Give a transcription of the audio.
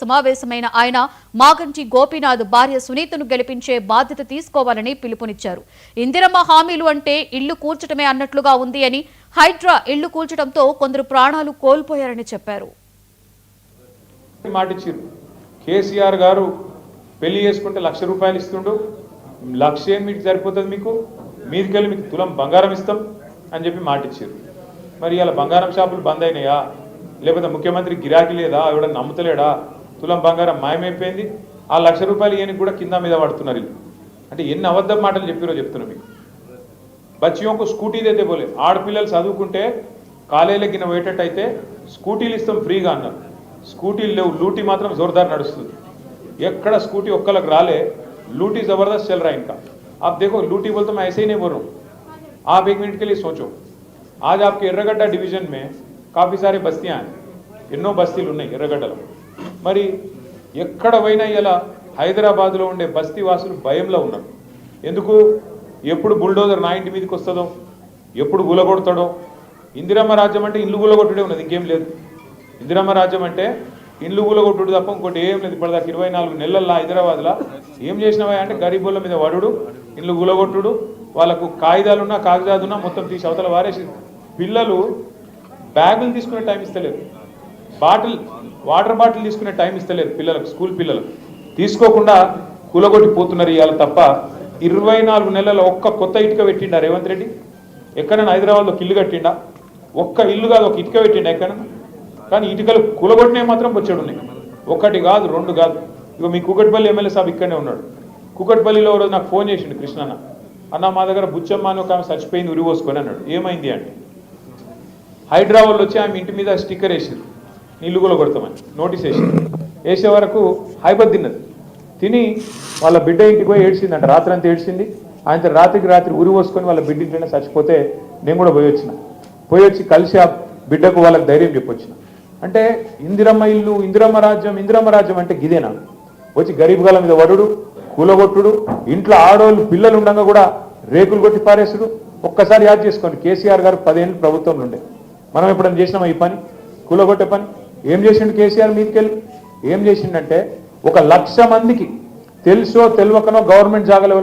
సమావేశమైన ఆయన మాగంటి గోపీనాథ్ భార్య సునీతను గెలిపించే బాధ్యత తీసుకోవాలని పిలుపునిచ్చారు. ఇందిరమ్మ హామీలు అంటే ఇళ్ళు కూల్చటమే అన్నట్లుగా ఉంది అని హైడ్రా ఇళ్ళు కూల్చడంతో కొందరు ప్రాణాలు కోల్పోయారని చెప్పారు. కేసీఆర్ గారు పెళ్ళి చేసుకుంటే లక్ష రూపాయలు ఇస్తుండు. లక్ష ఏం మీకు సరిపోతుంది మీకు? మీదికెళ్ళి మీకు తులం బంగారం ఇస్తాం అని చెప్పి మాటిచ్చారు మరి ఇలా బంగారం షాపులు బంద్ అయినాయా? లేకపోతే ముఖ్యమంత్రి గిరాకీ లేదా? ఎవడ నమ్ముతలేడా? తులం బంగారం మాయమైపోయింది. ఆ లక్ష రూపాయలు ఏని కూడా కింద మీద పడుతున్నారు అంటే ఎన్ని అబద్ధం మాటలు చెప్పిరో చెప్తున్నా మీకు. బచ్చియోకు స్కూటీలు అయితే పోలే. ఆడపిల్లలు చదువుకుంటే కాలేజీలో గిన పోయేటట్టయితే స్కూటీలు ఇస్తాం ఫ్రీగా అన్నారు. స్కూటీలు లేవు. లూటీ మాత్రం జోర్దార్ నడుస్తుంది. ఎక్కడ స్కూటీ ఒక్కలకు రాలే. లూటీ జబర్దస్త్ చెల్లరా ఇంకా. ఆ इनका లూటీ देखो మేము बोलते పోరు. ऐसे ही नहीं बोल సోచో. हूँ ఆప్కి ఎర్రగడ్డ డివిజన్ మే लिए सोचो ఎన్నో బస్తీలు ఉన్నాయి ఎర్రగడ్డలో. మరి ఎక్కడ పోయినా ఇలా హైదరాబాద్లో ఉండే బస్తీ వాసులు భయంలో ఉన్నారు. ఎందుకు? ఎప్పుడు బుల్డోజర్ నా ఇంటి మీదకి వస్తుందో? ఎప్పుడు గులగొడతాడో ఇందిరమ్మ రాజ్యం అంటే ఇల్లు గులగొట్టుడే ఉన్నది ఇంకేం లేదు. ఇందిరమ్మ రాజ్యం అంటే ఇల్లు గులగొట్టుడు తప్ప ఇంకోటి ఏం లేదు. ఇప్పటిదాకా ఇరవై నాలుగు నెలల్లో హైదరాబాద్లో ఏం చేసినవా అంటే గరీబుల మీద వడుడు ఇల్లు గులగొట్టుడు వాళ్ళకు కాగితాలున్నా కాగితాలున్నా మొత్తం తీసి అవతల వారేసి పిల్లలు బ్యాగులు తీసుకునే టైం ఇస్తలేదు బాటిల్ వాటర్ బాటిల్ తీసుకునే టైం ఇస్తలేరు పిల్లలకు స్కూల్ పిల్లలకు. తీసుకోకుండా కూలగొట్టి పోతున్నారు ఇవాళ తప్ప ఇరవై నాలుగు నెలల ఒక్క కొత్త ఇటుక పెట్టిండా రేవంత్ రెడ్డి? ఎక్కడైనా హైదరాబాద్లో ఒక ఇల్లు కట్టిండా? ఒక్క ఇల్లు కాదు ఒక ఇటుక పెట్టిండా ఎక్కడైనా? కానీ ఇటుకలు కూలగొట్టినవి మాత్రం వచ్చాడు ఉన్నాయి. ఒకటి కాదు రెండు కాదు. ఇక మీ కుకట్పల్లి ఎమ్మెల్యే సాబ్ ఇక్కడనే ఉన్నాడు. కుకట్పల్లిలో రోజు నాకు ఫోన్ చేసిండు కృష్ణన్న. అన్న మా దగ్గర బుచ్చమ్మ అని ఒక ఆమె చచ్చిపోయింది ఉరిపోసుకొని అన్నాడు. ఏమైంది అంటే? హైదరాబాద్లో వచ్చి ఆమె ఇంటి మీద స్టిక్కర్ వేసింది. నీళ్ళు కూడా కొడతామని నోటీస్ వేసి వేసే వరకు హైబత్ తిన్నది. తిని వాళ్ళ బిడ్డ ఇంటికి పోయి ఏడ్చిందంట. రాత్రి అంతా ఏడ్చింది. ఆయన రాత్రికి రాత్రి ఉరి పోసుకొని వాళ్ళ బిడ్డ ఇంట్లోనే చచ్చిపోతే నేను కూడా పోయి వచ్చిన. పోయి వచ్చి కలిసి ఆ బిడ్డకు వాళ్ళకి ధైర్యం చెప్పొచ్చిన. అంటే ఇందిరమ్మ ఇల్లు ఇందిరమ్మ రాజ్యం ఇందిరమ్మ రాజ్యం అంటే గిదేనా? వచ్చి గరీబ్ గాల మీద వరుడు కూలగొట్టుడు ఇంట్లో ఆడోళ్ళు పిల్లలు ఉండగా కూడా రేకులు కొట్టి పారేసుడు. ఒక్కసారి యాద్ చేసుకోండి. కేసీఆర్ గారు పదేళ్ళు ప్రభుత్వంలో ఉండే. మనం ఎప్పుడైనా చేసినామా ఈ పని? కూలగొట్టే పని? ఏం చేసిండు కేసీఆర్ మీదకెళ్ళి? ఏం చేసిండంటే ఒక లక్ష మందికి తెలుసో తెలియకనో గవర్నమెంట్ జాగాలు